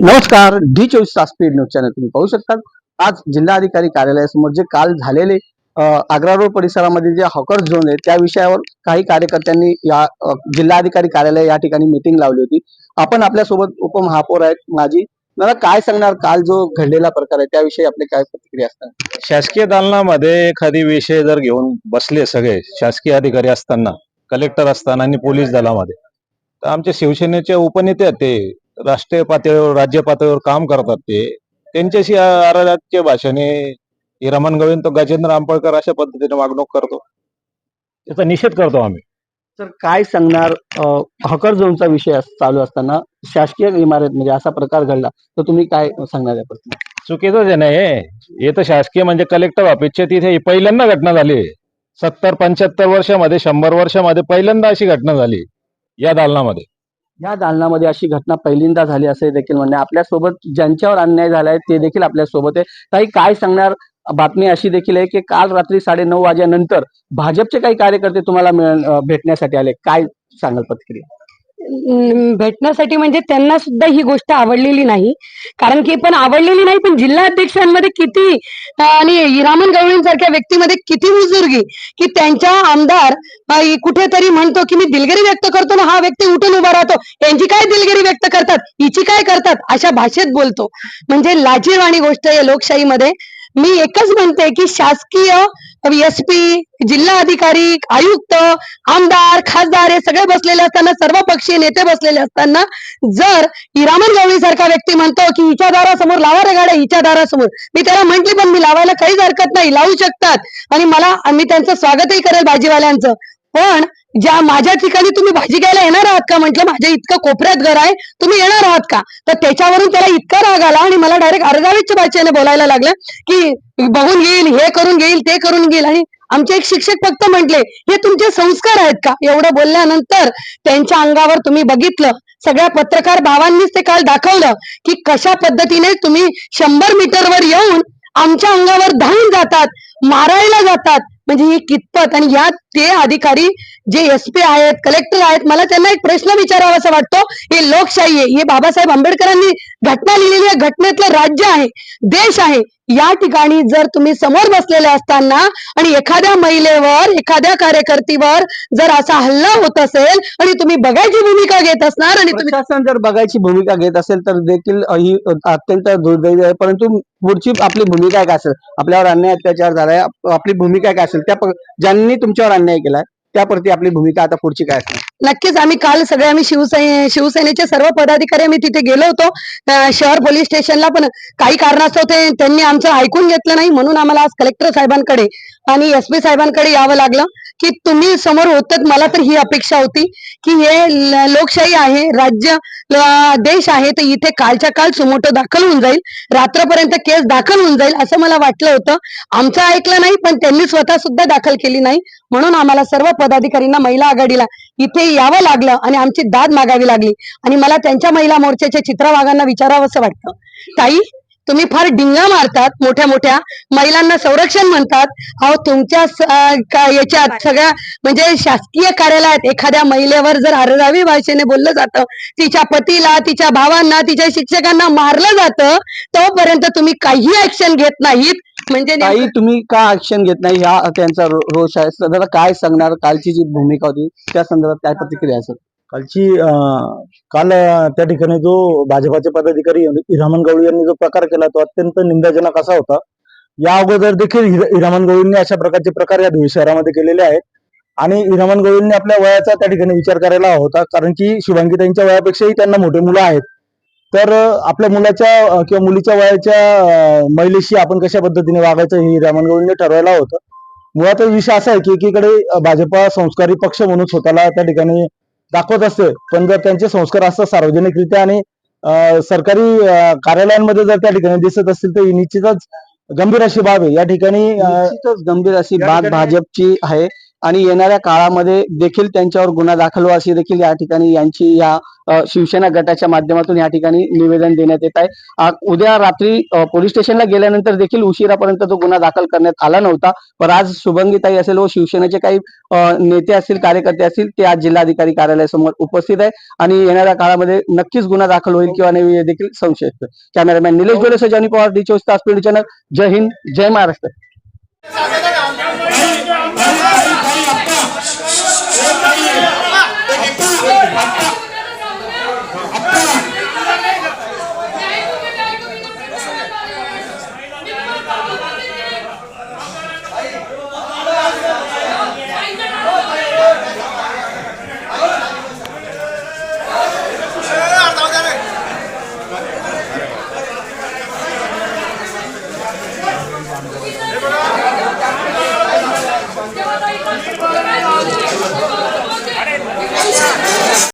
नमस्कार डी चोवीस तास स्पीड न्यूज चॅनल तुम्ही पाहू शकता. आज जिल्हाधिकारी कार्यालयासमोर जे काल झालेले आग्रा रोड परिसरामध्ये जे हॉकर्स झोन आहे त्या विषयावर काही कार्यकर्त्यांनी या जिल्हाधिकारी कार्यालय या ठिकाणी मीटिंग लावली होती. आपण आपल्यासोबत उपमहापौर आहेत माझी मला काय सांगणार काल जो घडलेला प्रकार आहे त्याविषयी आपली काय प्रतिक्रिया असणार? शासकीय दालनामध्ये एखादी विषय जर घेऊन बसले सगळे शासकीय अधिकारी असताना कलेक्टर असताना आणि पोलीस दलामध्ये तर आमच्या शिवसेनेचे उपनेते आहेत ते. राष्ट्रीय पातळीवर राज्य पातळीवर काम करतात ते. त्यांच्याशी अराज्य भाषेने हे रमण गोविंद तो गजेंद्र आंबळकर अशा पद्धतीने वागणूक करतो. त्याचा निषेध करतो आम्ही. तर काय सांगणार हॉकर झोनचा विषय चालू असताना शासकीय इमारत म्हणजे असा प्रकार घडला तर तुम्ही काय सांगणार या प्रश्न चुकीचंच आहे ना हे. हे तर शासकीय म्हणजे कलेक्टर ऑफिसच्या तिथे ही पहिल्यांदा घटना झाली. सत्तर पंच्याहत्तर वर्षामध्ये शंभर वर्षामध्ये पहिल्यांदा अशी घटना झाली या दालनामध्ये. या दालनामध्ये अशी घटना पहिल्यांदा झाली असे देखील म्हणणे. आपल्यासोबत ज्यांच्यावर अन्याय झालाय ते देखील आपल्यासोबत आहे. काही काय सांगणार बातमी अशी देखील आहे की काल रात्री साडे नऊ वाजेनंतर भाजपचे काही कार्यकर्ते तुम्हाला भेटण्यासाठी आले. काय सांगाल प्रतिक्रिया? भेटण्यासाठी म्हणजे त्यांना सुद्धा ही गोष्ट आवडलेली नाही. कारण की पण आवडलेली नाही पण जिल्हा अध्यक्षांमध्ये किती आणि हिरामन गवळींसारख्या व्यक्तीमध्ये किती मुजुर्गी की त्यांच्या आमदार कुठेतरी म्हणतो की मी दिलगिरी व्यक्त करतो ना हा व्यक्ती उठून उभा राहतो. यांची काय दिलगिरी व्यक्त करतात? हिची काय करतात? अशा भाषेत बोलतो. म्हणजे लाजीरवाणी गोष्ट या लोकशाहीमध्ये. मी एकच म्हणते की शासकीय एस पी जिल्हा अधिकारी आयुक्त वगैरे सगळे बसलेले असताना सर्व पक्षीय नेते बसलेले असताना जर हिरामन गवळी सारखा व्यक्ती म्हणतो की हिच्या दारासमोर लावा रे गाड्या हिच्या दारासमोर. मी त्याला म्हंटली पण मी लावायला काहीच हरकत नाही लावू शकतात. आणि मला मी त्यांचं स्वागतही करेल भाजीवाल्यांचं. पण ज्या माझ्या ठिकाणी तुम्ही भाजी घ्यायला येणार आहात का? म्हटलं माझ्या इतकं कोपऱ्यात घर आहे तुम्ही येणार आहात का? तर त्याच्यावरून त्याला इतका राग आला आणि अर्धावीच्या भाषेने बोलायला लागलं की बघून येईल हे करून घेईल ते करून घेईल. आणि आमचे एक शिक्षक फक्त म्हटले हे तुमचे संस्कार आहेत का? एवढं बोलल्यानंतर त्यांच्या अंगावर तुम्ही बघितलं सगळ्या पत्रकार भावांनीच ते काल दाखवलं की कशा पद्धतीने तुम्ही शंभर मीटरवर येऊन आमच्या अंगावर धावून जातात मारायला जातात. म्हणजे ही कितपत आणि यात ते अधिकारी जे एस पी आहेत कलेक्टर आहेत मला त्यांना एक प्रश्न विचारावासा वाटतो हे लोकशाही आहे. हे बाबासाहेब आंबेडकरांनी घटना लिहिलेली आहे घटनेतलं राज्य आहे देश आहे. या ठिकाणी जर तुम्ही समोर बसलेले असताना आणि एखाद्या महिलेवर एखाद्या कार्यकर्तीवर जर असा हल्ला होत असेल आणि तुम्ही बघायची भूमिका घेत असणार आणि तुम्ही जर बघायची भूमिका घेत असेल तर देखील ही अत्यंत दुर्दैवी आहे. परंतु पुढची आपली भूमिका काय असेल? आपल्यावर अन्याय अत्याचार झालाय आपली भूमिका काय असेल? त्या ज्यांनी तुमच्यावर अन्याय केलाय त्याप्रती आपली भूमिका आता पुढची काय असणार? नक्कीच आम्ही काल सगळे आम्ही शिवसेने शिवसेनेचे सर्व पदाधिकारी आम्ही तिथे गेलो होतो. शहर पोलीस स्टेशनला पण काही कारणास्तव ते त्यांनी आमचं ऐकून घेतलं नाही म्हणून आम्हाला आज कलेक्टर साहेबांकडे आणि एस पी साहेबांकडे यावं लागलं. की तुम्ही समोर होतात मला तर ही अपेक्षा होती की हे लोकशाही आहे राज्य देश आहे तर इथे कालच्या काल सुमोटो दाखल होऊन जाईल रात्रपर्यंत केस दाखल होऊन जाईल असं मला वाटलं होतं. आमचं ऐकलं नाही पण त्यांनी स्वतः सुद्धा दाखल केली नाही. म्हणून आम्हाला सर्व पदाधिकाऱ्यांना महिला आघाडीला इथे यावं लागलं आणि आमची दाद मागावी लागली. आणि मला त्यांच्या महिला मोर्चाच्या चित्रवागांना विचारावं असं वाटतं. ताई? तुम्ही फार डिंगा मारतात मोठ्या मोठ्या. महिलांना संरक्षण म्हणतात. अहो तुमच्या याच्यात सगळ्या म्हणजे शासकीय कार्यालयात एखाद्या महिलेवर जर अर्धावी भाषेने बोललं जातं तिच्या पतीला तिच्या भावांना तिच्या शिक्षकांना मारलं जातं तोपर्यंत तुम्ही काही ऍक्शन घेत नाहीत. म्हणजे नाही काही तुम्ही का ऍक्शन घेत नाही? हा त्यांचा रोष आहे. सध्या काय सांगणार? कालची जी भूमिका होती त्या संदर्भात काय प्रतिक्रिया असेल कालची काल त्या ठिकाणी जो भाजपाचे पदाधिकारी हिरामन गवळी यांनी जो प्रकार केला तो अत्यंत निंदाजनक असा होता. या अगोदर देखील हिरामन गवळींनी अशा प्रकारचे प्रकार या धुळे शहरामध्ये केलेले आहेत. आणि हिरामन गवळींनी आपल्या वयाचा त्या ठिकाणी विचार करायला होता कारण की शुभांगीताईंच्या वयापेक्षाही त्यांना मोठे मुलं आहेत. तर आपल्या मुलाच्या किंवा मुलीच्या वयाच्या महिलेशी आपण कशा पद्धतीने वागायचं हे हिरामन गवळींनी ठरवायला होतं. मुळात विषय असा आहे की एकीकडे भाजपा संस्कारी पक्ष म्हणून स्वतःला त्या ठिकाणी दाखवत असते. पण जर त्यांचे संस्कार असतात सार्वजनिकरित्या आणि सरकारी कार्यालयांमध्ये जर त्या ठिकाणी दिसत असतील तर ही निश्चितच गंभीर अशी बाब आहे. या ठिकाणी गंभीर अशी बाब भाजपची आहे. आणि येणाऱ्या काळामध्ये देखील त्यांच्यावर गुन्हा दाखल व्हावा अशी देखील या ठिकाणी यांची या शिवसेना गटाच्या माध्यमातून या ठिकाणी निवेदन देण्यात येत आहे. उद्या रात्री पोलीस स्टेशनला गेल्यानंतर देखील उशिरापर्यंत तो गुन्हा दाखल करण्यात आला नव्हता. पण आज शुभंगीताई असेल व शिवसेनेचे काही नेते असतील कार्यकर्ते असतील ते आज जिल्हाधिकारी कार्यालयासमोर उपस्थित आहे. आणि येणाऱ्या काळामध्ये नक्कीच गुन्हा दाखल होईल किंवा नाही हे देखील संशय कॅमेरामॅन निलेश डोले सजानी पवार डी चोवीस तास पिंड चॅनल. जय हिंद जय महाराष्ट्र.